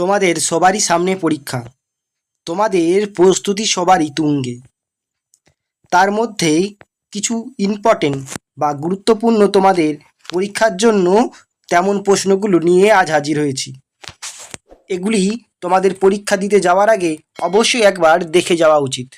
তোমাদের সবারই সামনে পরীক্ষা। তোমাদের প্রস্তুতি সবারই তুঙ্গে। তার মধ্যেই কিছু ইম্পর্টেন্ট বা গুরুত্বপূর্ণ তোমাদের পরীক্ষার জন্য তেমন প্রশ্নগুলো নিয়ে আজ হাজির হয়েছি। এগুলি তোমাদের পরীক্ষা দিতে যাওয়ার আগে অবশ্যই একবার দেখে যাওয়া উচিত।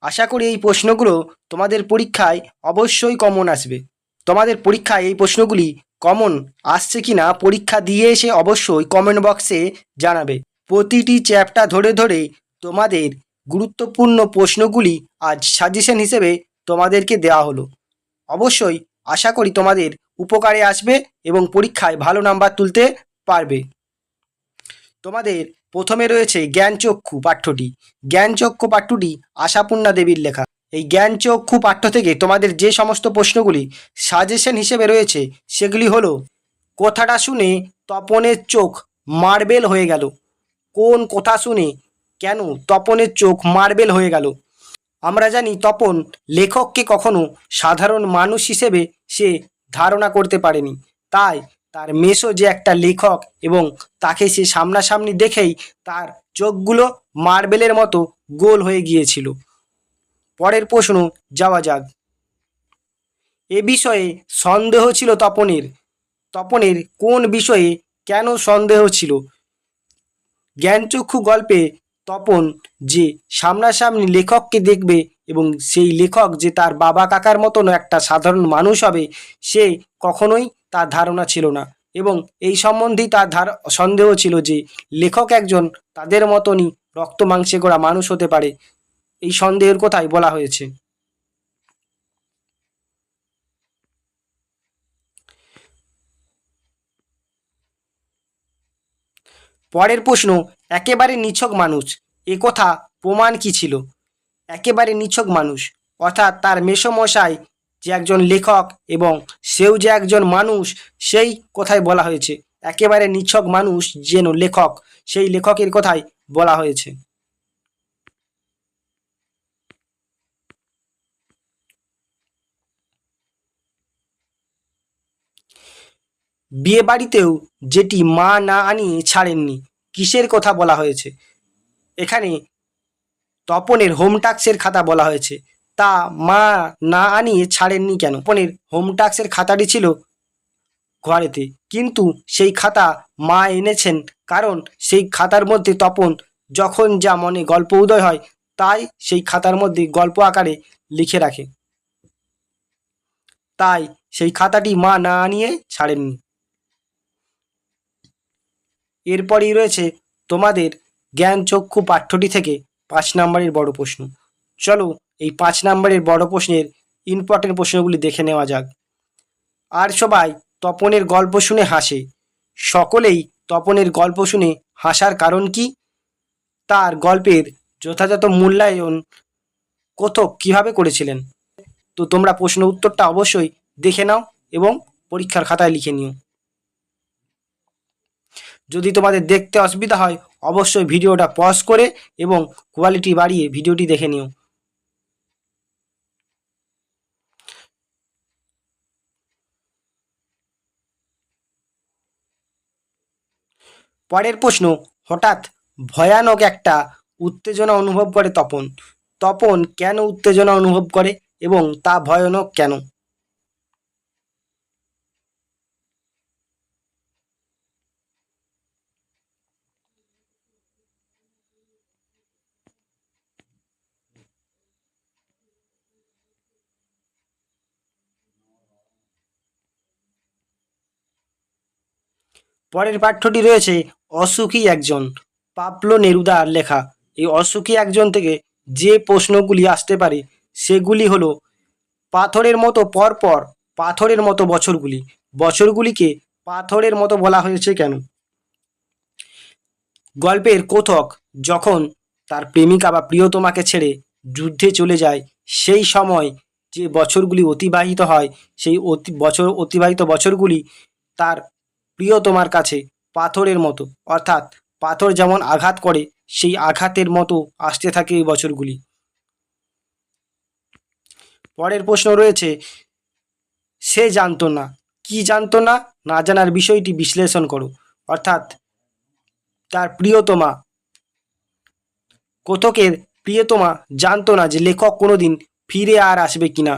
আশা করি এই প্রশ্নগুলো তোমাদের পরীক্ষায় অবশ্যই কমন আসবে। তোমাদের পরীক্ষায় এই প্রশ্নগুলি কমন আসছে কি না পরীক্ষা দিয়ে এসে অবশ্যই কমেন্ট বক্সে জানাবে। প্রতিটি চ্যাপ্টার ধরে ধরে তোমাদের গুরুত্বপূর্ণ প্রশ্নগুলি আজ সাজেশন হিসেবে তোমাদেরকে দেওয়া হলো। অবশ্যই আশা করি তোমাদের উপকারে আসবে এবং পরীক্ষায় ভালো নাম্বার তুলতে পারবে। তোমাদের প্রথমে রয়েছে জ্ঞানচক্ষু পাঠ্যটি। জ্ঞানচক্ষু পাঠ্যটি আশাপূর্ণা দেবীর লেখা। এই জ্ঞান জ্ঞানচক্ষু পাঠ্য থেকে তোমাদের যে সমস্ত প্রশ্নগুলি সাজেশন হিসেবে রয়েছে, সেগুলি হলো, কথাটা শুনে তপনের চোখ মার্বেল হয়ে গেল। কোন কথা শুনে কেন তপনের চোখ মার্বেল হয়ে গেল? আমরা জানি তপন লেখককে কখনো সাধারণ মানুষ হিসেবে সে ধারণা করতে পারেনি। তাই তার মেসো যে একটা লেখক এবং তাকে সে সামনাসামনি দেখেই তার চোখগুলো মার্বেলের মতো গোল হয়ে গিয়েছিল। পরের প্রশ্ন, যাওয়া যাক। এ বিষয়ে সন্দেহ ছিল তপনের। তপনের কোন বিষয়ে কেন সন্দেহ ছিল? জ্ঞানচক্ষু গল্পে তপন যে সামনাসামনি লেখককে দেখবে এবং সেই লেখক যে তার বাবা কাকার মতন একটা সাধারণ মানুষ হবে, সে কখনোই তার ধারণা ছিল না। এবং এই সম্বন্ধেই তার ধার, সন্দেহ ছিল যে লেখক একজন তাদের মতনই রক্ত মাংসে গড়া মানুষ হতে পারে। এই সন্দেহের কথাই বলা হয়েছে। পরের প্রশ্ন, একেবারে নিছক মানুষ, এ কথা প্রমাণ কি ছিল? একেবারে নিছক মানুষ, অর্থাৎ তার মেসমশাই যে একজন লেখক এবং সেও যে একজন মানুষ, সেই কথাই বলা হয়েছে। একেবারে নিছক মানুষ যেন লেখক, সেই লেখকের কথাই বলা হয়েছে। বিয়ে বাড়িতেও যেটি মা না আনিয়ে ছাড়েননি, কিসের কথা বলা হয়েছে? এখানে তপনের হোম টাক্সের খাতা বলা হয়েছে। তা মা না আনিয়ে ছাড়েননি কেন? তপনের হোম টাক্সের খাতাটি ছিল ঘরেতে, কিন্তু সেই খাতা মা এনেছেন কারণ সেই খাতার মধ্যে তপন যখন যা মনে গল্প উদয় হয়, তাই সেই খাতার মধ্যে গল্প আকারে লিখে রাখে। তাই সেই খাতাটি মা না আনিয়ে ছাড়েননি। এরপরেই রয়েছে তোমাদের জ্ঞান চক্ষু পাঠ্যটি থেকে পাঁচ নম্বরের বড় প্রশ্ন। চলো এই পাঁচ নম্বরের বড় প্রশ্নের ইম্পর্টেন্ট প্রশ্নগুলি দেখে নেওয়া যাক। আর সবাই তপনের গল্প শুনে হাসে। সকলেই তপনের গল্প শুনে হাসার কারণ কি? তার গল্পের যথাযথ মূল্যায়ন কথক কীভাবে করেছিলেন? তো তোমরা প্রশ্ন উত্তরটা অবশ্যই দেখে নাও এবং পরীক্ষার খাতায় লিখে নিও। যদি তোমাদের দেখতে অসুবিধা হয়, অবশ্যই ভিডিওটা পজ করে এবং কোয়ালিটি বাড়িয়ে ভিডিওটি দেখে নিও। পরের প্রশ্ন, হঠাৎ ভয়ানক একটা উত্তেজনা অনুভব করে তপন। তপন কেন উত্তেজনা অনুভব করে এবং তা ভয়ানক কেন? পরের পাঠ্যটি রয়েছে অসুখী একজন। পাপলো নেরুদার লেখা। এই অসুখী একজন থেকে যে প্রশ্নগুলি আসতে পারে, সেগুলি হলো, পাথরের মতো পরপর পাথরের মতো বছরগুলি। বছরগুলিকে পাথরের মতো বলা হয়েছে কেন? গল্পের কথক যখন তার প্রেমিকা বা প্রিয়তমাকে ছেড়ে যুদ্ধে চলে যায়, সেই সময় যে বছরগুলি অতিবাহিত হয়, সেই অতি বছর, অতিবাহিত বছরগুলি তার প্রিয়তমার কাছে পাথরের মতো। অর্থাৎ পাথর যেমন আঘাত করে, সেই আঘাতের মতো আসতে থাকে এই বছরগুলি। পরের প্রশ্ন রয়েছে, সে জানতো না। কি জানতো না? না জানার বিষয়টি বিশ্লেষণ করো। অর্থাৎ তার প্রিয়তমা কথকের প্রিয়তমা জানতো না যে লেখক কোনোদিন ফিরে আর আসবে কিনা।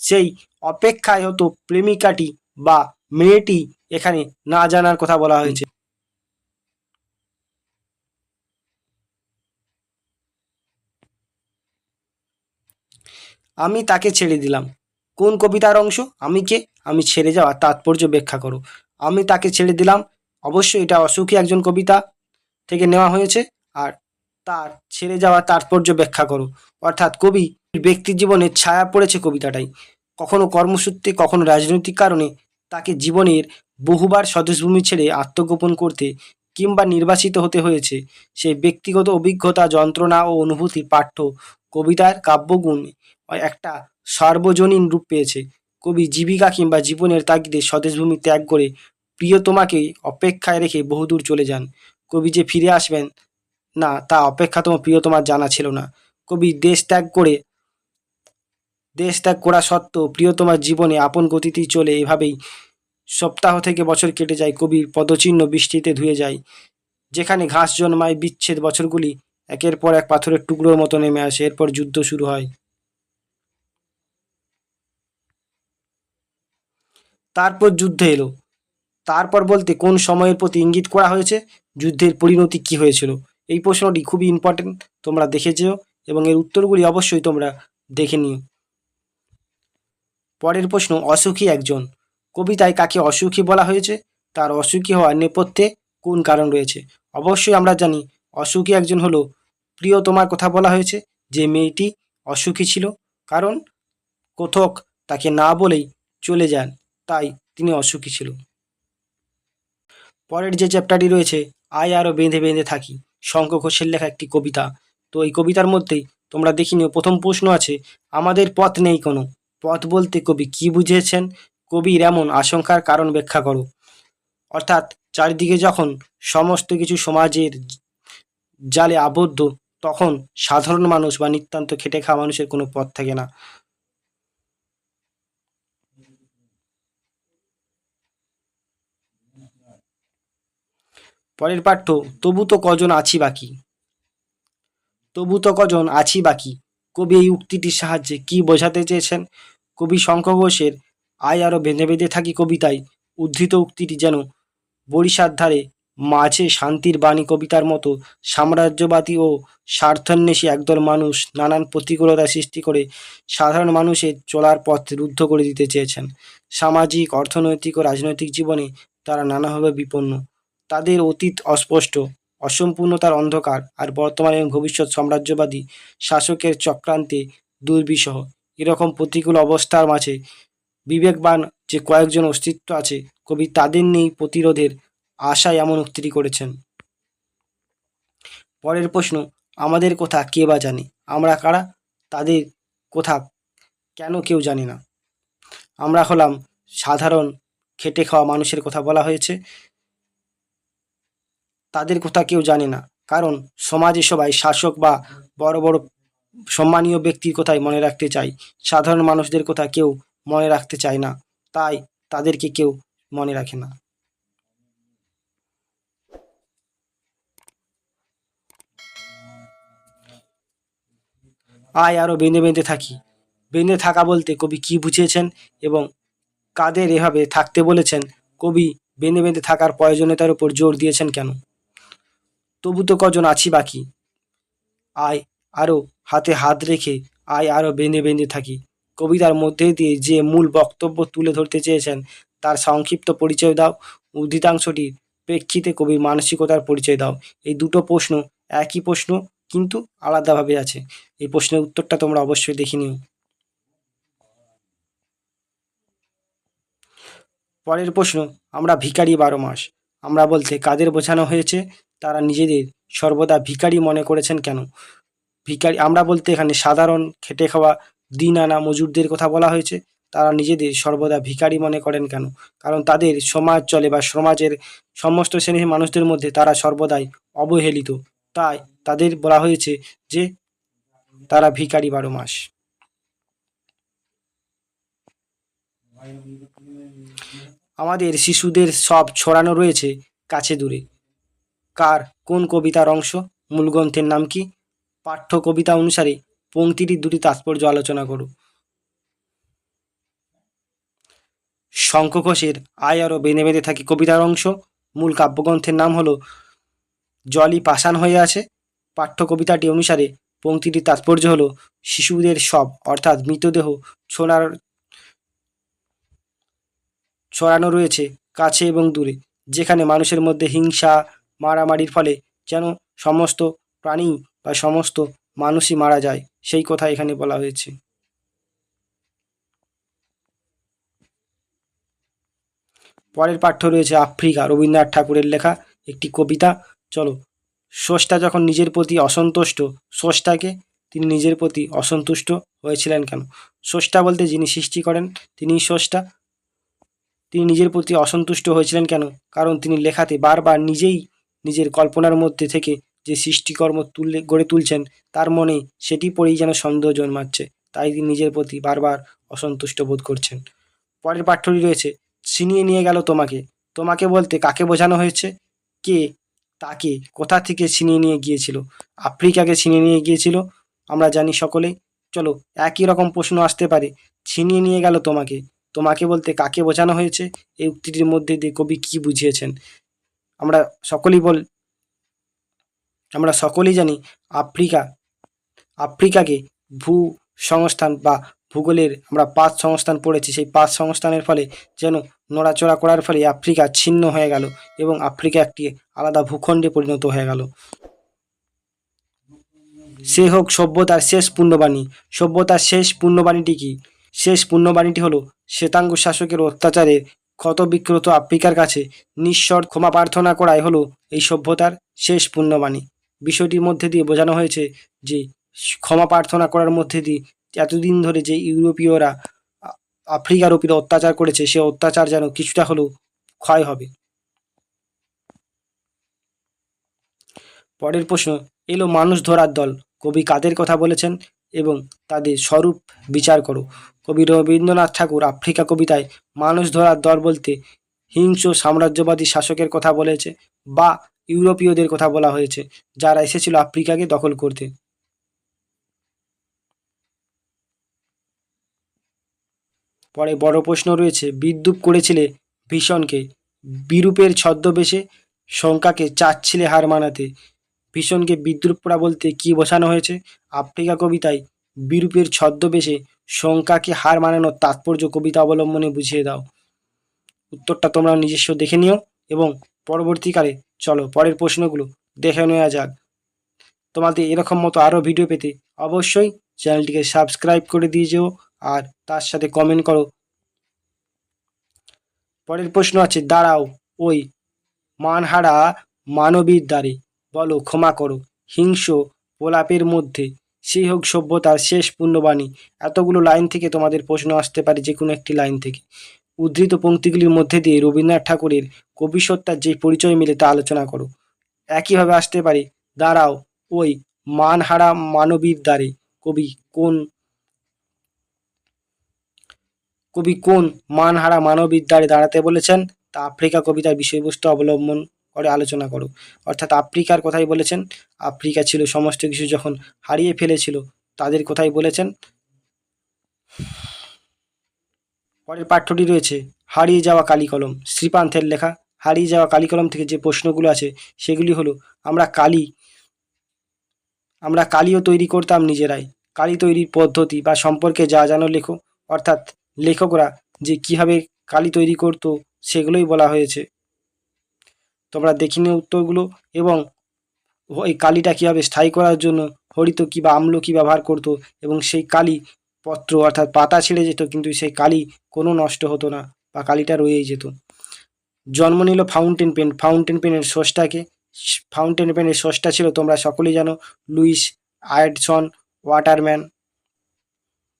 সেই অপেক্ষায় হতো প্রেমিকাটি বা মেয়েটি এখানে না জানার কথা বলা হয়েছে। আমি তাকে ছেড়ে দিলাম। কোন কবিতার অংশ? আমি কে? আমি ছেড়ে যাওয়া তাৎপর্য ব্যাখ্যা করো। আমি তাকে ছেড়ে দিলাম। অবশ্যই এটা অসুখী একজন কবিতা থেকে নেওয়া হয়েছে। আর তার ছেড়ে যাওয়া তাৎপর্য ব্যাখ্যা করো। অর্থাৎ কবি ব্যক্তির জীবনে ছায়া পড়েছে কবিতাটাই। কখনো কর্মসূত্রে, কখনো রাজনৈতিক কারণে তাকে জীবনের বহুবার স্বদেশভূমি ছেড়ে আত্মগোপন করতে কিংবা নির্বাসিত হতে হয়েছে সেই ব্যক্তিগত অভিজ্ঞতা, যন্ত্রণা ও অনুভূতির পাঠ্য কবিতার কাব্যগুণ একটা সার্বজনীন রূপ পেয়েছে। কবি জীবিকা কিংবা জীবনের তাগিদে স্বদেশভূমি ত্যাগ করে প্রিয় প্রিয়তমাকে অপেক্ষায় রেখে বহুদূর চলে যান। কবি যে ফিরে আসবেন না, তা অপেক্ষাতম প্রিয়তমার জানা ছিল না। কবি দেশ ত্যাগ করে, দেশ ত্যাগ করা সত্ত্বেও প্রিয়তমার জীবনে আপন গতিতেই চলে এভাবেই সপ্তাহ থেকে বছর কেটে যায়, কবির পদচিহ্ন বৃষ্টিতে ধুয়ে যায়। যেখানে ঘাস জন্মায়, বিচ্ছেদ বছরগুলি একের পর এক পাথরের টুকরোর মতো নেমে আসে, এরপর যুদ্ধ শুরু হয়। তারপর যুদ্ধ এলো। তারপর বলতে কোন সময়ের প্রতি ইঙ্গিত করা হয়েছে? যুদ্ধের পরিণতি কি হয়েছিল? এই প্রশ্নটি খুবই ইম্পর্টেন্ট তোমরা দেখে যেও এবং এর উত্তরগুলি অবশ্যই তোমরা দেখে নিও। পরের প্রশ্ন, অসুখী একজন। কবিতায় কাকে অসুখী বলা হয়েছে, তার অসুখী হওয়ার নেপথ্যে কোন কারণ রয়েছে? অবশ্যই আমরা জানি, অসুখী একজন হলো প্রিয় তোমার কথা বলা হয়েছে, যে মেয়েটি অসুখী ছিল, কারণ কথক তাকে না বলেই চলে যান, তাই তিনি অসুখী ছিল। পরের যে চ্যাপ্টারটি রয়েছে, আয় আরও বেঁধে বেঁধে থাকি, শঙ্খ ঘোষের লেখা একটি কবিতা। তো এই কবিতার মধ্যেই তোমরা দেখে নিও, প্রথম প্রশ্ন আছে, আমাদের পথ নেই কোনো। পথ বলতে কবি কি বুঝিয়েছেন কবির এমন আশঙ্কার কারণ ব্যাখ্যা করো। অর্থাৎ চারিদিকে যখন সমস্ত কিছু সমাজের জালে আবদ্ধ, তখন সাধারণ মানুষ বা নিতান্ত খেটে খাওয়া মানুষের কোনো পথ থাকে না। পরের পাঠ্য তবু তো কজন আছি বাকি? তবু তো কজন আছি বাকি? কবি এই উক্তিটির সাহায্যে কি বোঝাতে চেয়েছেন? কবি শঙ্খ ঘোষের আয় আরও বেঁধে বেঁধে থাকি কবিতায়, উদ্ধৃত উক্তিটি যেন বরিশার ধারে মাঝে শান্তির বাণী কবিতার মতো সাম্রাজ্যবাদী ও স্বার্থান্বেষী একদল মানুষ নানান প্রতিকূলতা সৃষ্টি করে সাধারণ মানুষের চলার পথ রুদ্ধ করে দিতে চেয়েছেন। সামাজিক, অর্থনৈতিক ও রাজনৈতিক জীবনে তারা নানাভাবে বিপন্ন। তাদের অতীত অস্পষ্ট, অসম্পূর্ণতার অন্ধকার আর বর্তমান এবং ভবিষ্যৎ সাম্রাজ্যবাদী শাসকের চক্রান্তে দুর্বিষহ। এরকম প্রতিকূল অবস্থার মাঝে বিবেকবান যে কয়েকজন অস্তিত্ব আছে, কবি তাদের নিয়েই প্রতিরোধের আশায় এমন উক্তিটি করেছেন। পরের প্রশ্ন, আমাদের কথা কে বা জানে? আমরা কারা? তাদের কথা কেন কেউ জানে না? আমরা হলাম সাধারণ খেটে খাওয়া মানুষের কথা বলা হয়েছে। তাদের কথা কেউ জানে না। কারণ সমাজে সবাই শাসক বা বড় বড় সম্মানীয় ব্যক্তির কথাই মনে রাখতে চাই সাধারণ মানুষদের কথা কেউ মনে রাখতে চায় না। তাই তাদেরকে কেউ মনে রাখে না। আয় আরও বেঁধে বেঁধে থাকি। বেঁধে থাকা বলতে কবি কি বুঝিয়েছেন এবং কাদের এভাবে থাকতে বলেছেন? কবি বেঁধে বেঁধে থাকার প্রয়োজনীয়তার উপর জোর দিয়েছেন কেন? তবু তো কজন আছি বাকি। আয় আরও হাতে হাত রেখে আয় আরও বেঁধে বেঁধে থাকি। কবিতার মধ্যে দিয়ে যে মূল বক্তব্য তুলে ধরতে চেয়েছেন, তার সংক্ষিপ্ত পরিচয় দাও। উদ্ধৃতাংশটির প্রেক্ষিতে কবির মানসিকতার পরিচয় দাও। এই দুটো প্রশ্ন একই প্রশ্ন, কিন্তু আলাদাভাবে আছে। এই প্রশ্নের উত্তরটা তোমরা অবশ্যই দেখে নিও। পরের প্রশ্ন, আমরা ভিখারি বারো মাস। আমরা বলতে কাদের বোঝানো হয়েছে? তারা নিজেদের সর্বদা ভিখারি মনে করেছেন কেন? ভিখারি, আমরা বলতে এখানে সাধারণ খেটে খাওয়া দিন আনা মজুরদের কথা বলা হয়েছে। তারা নিজেদের সর্বদা ভিখারি মনে করেন কেন? কারণ তাদের সমাজ চলে বা সমাজের সমস্ত শ্রেণির মানুষদের মধ্যে তারা সর্বদাই অবহেলিত। তাই তাদের বলা হয়েছে যে, তারা ভিখারি বারো মাস। আমাদের শিশুদের সব ছড়ানো রয়েছে কাছে দূরে। কার কোন কবিতার অংশ? মূল গ্রন্থের নাম কি? পাঠ্য কবিতা অনুসারে পংক্তিটির দুটি তাৎপর্য আলোচনা করো। শঙ্খ ঘোষের আয় আরও বেঁধে বেঁধে থাকি কবিতার অংশ। মূল কাব্যগ্রন্থের নাম হলো জলই পাষাণ হয়ে আছে। পাঠ্য কবিতাটি অনুসারে পংক্তিটির তাৎপর্য হলো শিশুদের সব, অর্থাৎ মৃতদেহ ছোড়ার, ছড়ানো রয়েছে কাছে এবং দূরে, যেখানে মানুষের মধ্যে হিংসা, মারামারির ফলে যেন সমস্ত প্রাণী বা সমস্ত মানুষই মারা যায়। সেই কথা এখানে বলা হয়েছে। পরের পাঠ্য রয়েছে আফ্রিকা, রবীন্দ্রনাথ ঠাকুরের লেখা একটি কবিতা। চলো, স্রষ্টা যখন নিজের প্রতি অসন্তুষ্ট, স্রষ্টাকে তিনি নিজের প্রতি অসন্তুষ্ট হয়েছিলেন কেন? স্রষ্টা বলতে যিনি সৃষ্টি করেন, তিনিই স্রষ্টা। তিনি নিজের প্রতি অসন্তুষ্ট হয়েছিলেন কেন? কারণ তিনি লেখাতে বারবার নিজেই নিজের কল্পনার মধ্যে থেকে যে সৃষ্টিকর্ম তুলে গড়ে তুলছেন, তার মনে সেটি পড়েই যেন সন্দেহ জন্মাচ্ছে। তাই তিনি নিজের প্রতি বারবার অসন্তুষ্ট বোধ করছেন। পরের পাঠ্যটি রয়েছে, ছিনিয়ে নিয়ে গেল তোমাকে। তোমাকে বলতে কাকে বোঝানো হয়েছে? কে তাকে কোথা থেকে ছিনিয়ে নিয়ে গিয়েছিল? আফ্রিকাকে ছিনিয়ে নিয়ে গিয়েছিল? আমরা জানি সকলেই চলো, একই রকম প্রশ্ন আসতে পারে। ছিনিয়ে নিয়ে গেল তোমাকে। তোমাকে বলতে কাকে বোঝানো হয়েছে? এই উক্তিটির মধ্যে দিয়ে কবি কি বুঝিয়েছেন? আমরা সকলেই বল আমরা সকলেই জানি আফ্রিকা, আফ্রিকাকে ভূ সংস্থান বা ভূগোলের আমরা পাঁচ সংস্থান পড়েছি। সেই পাঁচ সংস্থানের ফলে যেন নড়াচড়া করার ফলে আফ্রিকা ছিন্ন হয়ে গেল এবং আফ্রিকা একটি আলাদা ভূখণ্ডে পরিণত হয়ে গেল। সে হোক সভ্যতার শেষ পুণ্যবাণী। সভ্যতার শেষ পুণ্যবাণীটি কি? শেষ পুণ্যবাণীটি হলো শ্বেতাঙ্গ শাসকের অত্যাচারে ক্ষতবিক্ষত আফ্রিকার কাছে নিঃস্বর ক্ষমা প্রার্থনা করাই হলো এই সভ্যতার শেষ পুণ্যবাণী। বিষয়টির মধ্যে দিয়ে বোঝানো হয়েছে যে ক্ষমা প্রার্থনা করার মধ্যে দিয়ে এতদিন ধরে যে ইউরোপীয়রা আফ্রিকার উপরে অত্যাচার করেছে, সে অত্যাচার যেন কিছুটা হলেও ক্ষয় হবে। পরের প্রশ্ন, এলো মানুষ ধরার দল, কবি কাদের কথা বলেছেন এবং তাদের স্বরূপ বিচার করো। কবি রবীন্দ্রনাথ ঠাকুর আফ্রিকা কবিতায়, মানুষ ধরার দল বলতে হিংস্র সাম্রাজ্যবাদী শাসকের কথা বলেছে বা ইউরোপীয়দের কথা বলা হয়েছে, যারা এসেছিল আফ্রিকাকে দখল করতে। পরে বড় প্রশ্ন রয়েছে, বিদ্রুপ করেছিলে ভীষণকে, বিরূপের ছদ্মবেশে শঙ্কাকে চাচ্ছিলে হার মানাতে। ভীষণকে বিদ্রুপ করা বলতে কি বোঝানো হয়েছে? আফ্রিকা কবিতায় বিরূপের ছদ্মবেশে শঙ্কাকে হার মানানোর তাৎপর্য কবিতা অবলম্বনে বুঝিয়ে দাও। উত্তরটা তোমরা নিজস্ব দেখে নিও এবং পরবর্তীকালে চলো পরের প্রশ্নগুলো দেখে নেওয়া যাক। তোমাদের এরকম মতো আরও ভিডিও পেতে অবশ্যই চ্যানেলটিকে সাবস্ক্রাইব করে দিয়ে যেও আর তার সাথে কমেন্ট করো। পরের প্রশ্ন আছে, দাঁড়াও, ওই মানহারা মানবীর দ্বারে, বলো, ক্ষমা করো হিংস্র প্রলাপের মধ্যে, সেই হোক সভ্যতার শেষ পুণ্যবাণী এতগুলো লাইন থেকে তোমাদের প্রশ্ন আসতে পারে যে কোনো একটি লাইন থেকে। উদ্ধৃত পংক্তিগুলির মধ্যে দিয়ে রবীন্দ্রনাথ ঠাকুরের কবিসত্তার যে পরিচয় মিলে তা আলোচনা করো। একইভাবে আসতে পারে, দাঁড়াও, ওই মানহারা মানবীর দ্বারে, কবি কোন কবি কোন মানহারা মানবীর দ্বারে দাঁড়াতে বলেছেন, তা আফ্রিকা কবিতার বিষয়বস্তু অবলম্বন করে আলোচনা করো। অর্থাৎ আফ্রিকার কথাই বলেছেন, আফ্রিকা ছিল সমস্ত কিছু যখন হারিয়ে ফেলেছিল, তাদের কথাই বলেছেন। পরের পাঠ্যটি রয়েছে, হারিয়ে যাওয়া কালিকলম। শ্রীপান্থের লেখা, হারিয়ে যাওয়া কালিকলম থেকে যে প্রশ্নগুলো আছে, সেগুলি হলো, আমরা কালি, আমরা কালিও তৈরি করতাম নিজেরাই। কালি তৈরির পদ্ধতি বা সম্পর্কে যা জানো লেখো, অর্থাৎ লেখকরা যে কীভাবে কালি তৈরি করতো, সেগুলোই বলা হয়েছে। তোমরা দেখে উত্তরগুলো এবং ওই কালিটা কীভাবে স্থায়ী করার জন্য, হরিত কী বা আম্ল কী ব্যবহার করতো এবং সেই কালি পত্র অর্থাৎ পাতা ছিঁড়ে যেত, কিন্তু সেই কালি কোনো নষ্ট হতো না বা কালিটা রয়েই যেত। জন্ম নিল ফাউন্টেন পেন। ফাউন্টেন পেনের সোর্সটাকে ফাউন্টেন পেনের সোর্সটা ছিল, তোমরা সকলেই জানো, লুইস আয়ারসন ওয়াটারম্যান।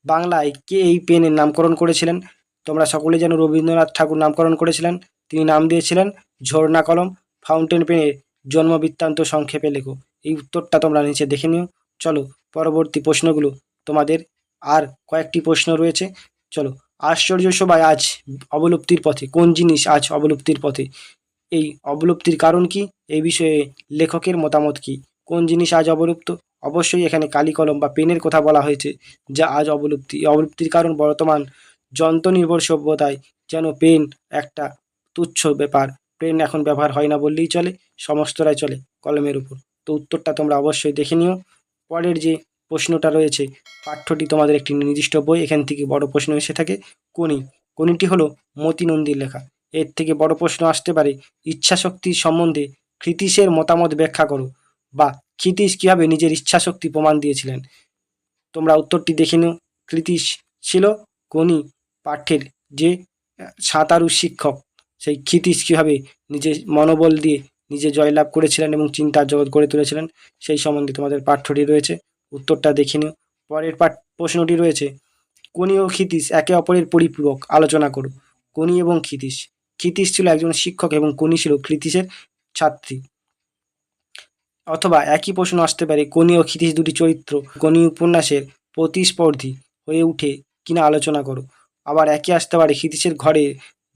বাংলায় কে এই পেনের নামকরণ করেছিলেন? তোমরা সকলেই জানো, রবীন্দ্রনাথ ঠাকুর নামকরণ করেছিলেন। তিনি নাম দিয়েছিলেন, ঝর্ণা কলম। ফাউন্টেন পেনের জন্ম বৃত্তান্ত সংক্ষেপে লেখো। এই উত্তরটা তোমরা নিচে দেখে নিও। চলো, পরবর্তী প্রশ্নগুলো তোমাদের আর কয়েকটি প্রশ্ন রয়েছে। চলো, আশ্চর্য সবাই আজ অবলুপ্তির পথে, কোন জিনিস আজ অবলুপ্তির পথে? এই অবলুপ্তির কারণ কি? এই বিষয়ে লেখকের মতামত কি? কোন জিনিস আজ অবলুপ্ত? অবশ্যই এখানে কালি কলম বা পেনের কথা বলা হয়েছে, যা আজ অবলুপ্তি। অবলুপ্তির কারণ বর্তমান যন্ত্রনির্ভর সভ্যতায় যেন পেন একটা তুচ্ছ ব্যাপার। পেন এখন ব্যবহার হয় না বললেই চলে সমস্তটাই চলে কলমের উপর। তো উত্তরটা তোমরা অবশ্যই দেখে নিও। পরের যে প্রশ্নটা রয়েছে। পাঠ্যটি তোমাদের একটি নির্দিষ্ট বই, এখান থেকে বড় প্রশ্ন এসে থাকে কোনি কোনিটি হলো মতি নন্দীর লেখা। এর থেকে বড় প্রশ্ন আসতে পারে, ইচ্ছাশক্তি সম্বন্ধে ক্ষিতীশের মতামত ব্যাখ্যা করো বা ক্ষিতীশ কীভাবে নিজের ইচ্ছাশক্তি প্রমাণ দিয়েছিলেন? তোমরা উত্তরটি দেখে নিও। কৃতীশ ছিল কোনি পাঠ্যের যে সাঁতারু শিক্ষক, সেই ক্ষিতীশ কীভাবে নিজের মনোবল দিয়ে নিজে জয়লাভ করেছিলেন এবং চিন্তার জগৎ গড়ে তুলেছিলেন, সেই সম্বন্ধে তোমাদের পাঠ্যটি রয়েছে। উত্তরটা দেখে নিও। পরের পাঠ প্রশ্নটি রয়েছে কোনি ও ক্ষিতীশ একে অপরের পরিপূরক, আলোচনা করো। কোনি এবং ক্ষিতীশ ক্ষিতীশ ছিল একজন শিক্ষক এবং কোনি ছিল ক্ষিতীশের ছাত্রী। অথবা একই প্রশ্ন আসতে পারে কোনি ও ক্ষিতীশ দুটি চরিত্র কোনি উপন্যাসের প্রতিস্পর্ধী হয়ে উঠে কিনা আলোচনা করো। আবার একই আসতে পারে, ক্ষিতীশের ঘরে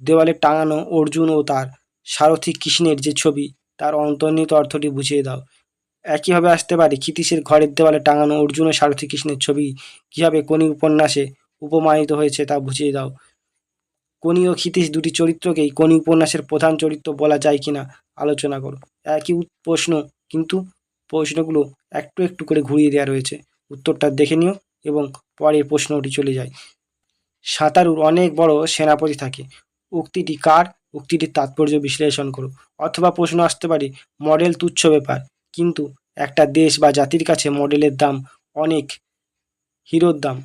দেওয়ালে টাঙানো অর্জুন ও তার সারথী কৃষ্ণের যে ছবি, তার অন্তর্নিহিত অর্থটি বুঝিয়ে দাও। একইভাবে আসতে পারে ক্ষিতীশের ঘরের দেওয়ালে টাঙানো অর্জুন ও সারথী কৃষ্ণের ছবি। কীভাবে কোনি উপন্যাসে উপমানিত হয়েছে তা বুঝিয়ে দাও। কোনি ও ক্ষিতীশ দুটি চরিত্রকেই কোনি উপন্যাসের প্রধান চরিত্র বলা যায় কিনা আলোচনা করো। একই প্রশ্ন, কিন্তু প্রশ্নগুলো একটু একটু করে ঘুরিয়ে দেওয়া রয়েছে। উত্তরটা দেখে নিও এবং পরের প্রশ্নটি চলে যায়। সাঁতারুর অনেক বড় সেনাপতি থাকে। উক্তিটি কার? উক্তিটির তাৎপর্য বিশ্লেষণ করো। অথবা প্রশ্ন আসতে পারে মডেল তুচ্ছ ব্যাপার। কিন্তু একটা দেশ বা জাতির কাছে মডেলের দাম অনেক, হিরোর দাম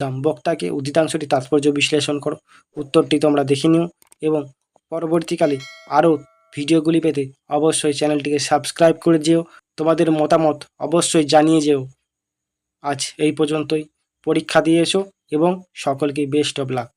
দাম। বক্তাকে উদ্ধিতাংশটি তাৎপর্য বিশ্লেষণ করো। উত্তরটি তোমরা দেখে নিও এবং পরবর্তীকালে আরও ভিডিওগুলি পেতে অবশ্যই চ্যানেলটিকে সাবস্ক্রাইব করে যেও। তোমাদের মতামত অবশ্যই জানিয়ে যেও। আজ এই পর্যন্তই। পরীক্ষা দিয়ে এসো এবং সকলকে বেস্ট অব লাক।